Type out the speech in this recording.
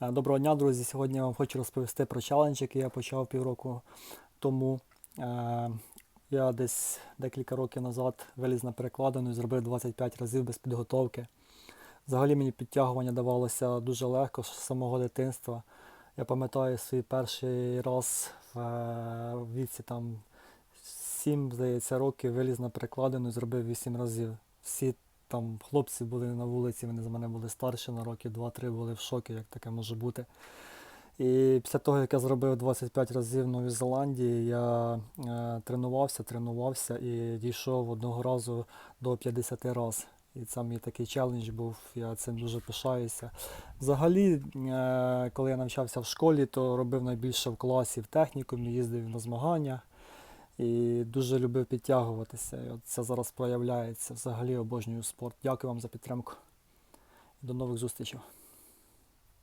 Е, Доброго дня, друзі! Сьогодні я вам хочу розповісти про челендж, який я почав півроку тому. Е, Я десь декілька років назад виліз на перекладину і зробив 25 разів без підготовки. Взагалі мені підтягування давалося дуже легко з самого дитинства. Я пам'ятаю свій перший раз в е, віці там 7, здається, років виліз на перекладину і зробив 8 разів. Всі там хлопці були на вулиці, вони з мене були старші на років 2-3 були в шокі, як таке може бути. І після того, як я зробив 25 разів в Новій Зеландії, я е, тренувався, тренувався і дійшов одного разу до 50 разів. І це мій такий челендж був, я цим дуже пишаюся. Взагалі, е, коли я навчався в школі, то робив найбільше в класі в технікумі, їздив на змагання і дуже любив підтягуватися. І от це зараз проявляється. Взагалі обожнюю спорт. Дякую вам за підтримку. До нових зустрічей.